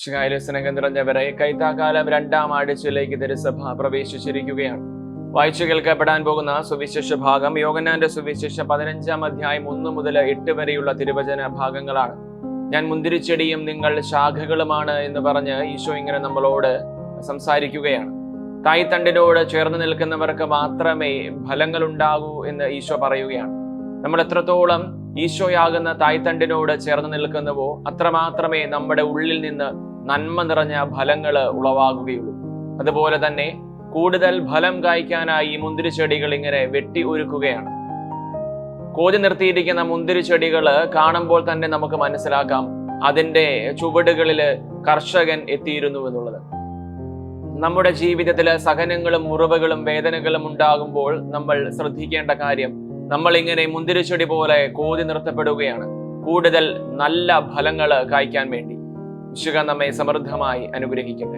ശിഖായിലെ സ്നേഹം കൈത്താക്കാലം രണ്ടാം ആഴ്ചയിലേക്ക് തിരുസഭ പ്രവേശിച്ചിരിക്കുകയാണ്. വായിച്ചു കേൾക്കപ്പെടാൻ പോകുന്ന സുവിശേഷ ഭാഗം യോഗനാന്റെ സുവിശേഷ പതിനഞ്ചാം അധ്യായം ഒന്ന് മുതൽ എട്ട് വരെയുള്ള തിരുവചന ഭാഗങ്ങളാണ്. ഞാൻ മുന്തിരിച്ചെടിയും നിങ്ങൾ ശാഖകളുമാണ് എന്ന് പറഞ്ഞ് ഈശോ ഇങ്ങനെ നമ്മളോട് സംസാരിക്കുകയാണ്. തായ്തണ്ടിനോട് ചേർന്ന് നിൽക്കുന്നവർക്ക് മാത്രമേ ഫലങ്ങൾ ഉണ്ടാകൂ എന്ന് ഈശോ പറയുകയാണ്. നമ്മൾ എത്രത്തോളം ഈശോയാകുന്ന തായ്തണ്ടിനോട് ചേർന്ന് നിൽക്കുന്നുവോ അത്രമാത്രമേ നമ്മുടെ ഉള്ളിൽ നിന്ന് നന്മ നിറഞ്ഞ ഫലങ്ങൾ ഉളവാകുകയുള്ളൂ. അതുപോലെ തന്നെ കൂടുതൽ ഫലം കായ്ക്കാനായി മുന്തിരി ചെടികൾ ഇങ്ങനെ വെട്ടി ഒരുക്കുകയാണ്. കോതി നിർത്തിയിരിക്കുന്ന മുന്തിരി ചെടികൾ കാണുമ്പോൾ തന്നെ നമുക്ക് മനസ്സിലാക്കാം അതിന്റെ ചുവടുകളിൽ കർഷകൻ എത്തിയിരുന്നു എന്നുള്ളത്. നമ്മുടെ ജീവിതത്തിൽ സഹനങ്ങളും മുറിവുകളും വേദനകളും ഉണ്ടാകുമ്പോൾ നമ്മൾ ശ്രദ്ധിക്കേണ്ട കാര്യം നമ്മൾ ഇങ്ങനെ മുന്തിരിച്ചെടി പോലെ കോതി നിർത്തപ്പെടുകയാണ്. കൂടുതൽ നല്ല ഫലങ്ങൾ കായ്ക്കാൻ വേണ്ടി. വിശുക നമ്മെ സമൃദ്ധമായി അനുഗ്രഹിക്കട്ടെ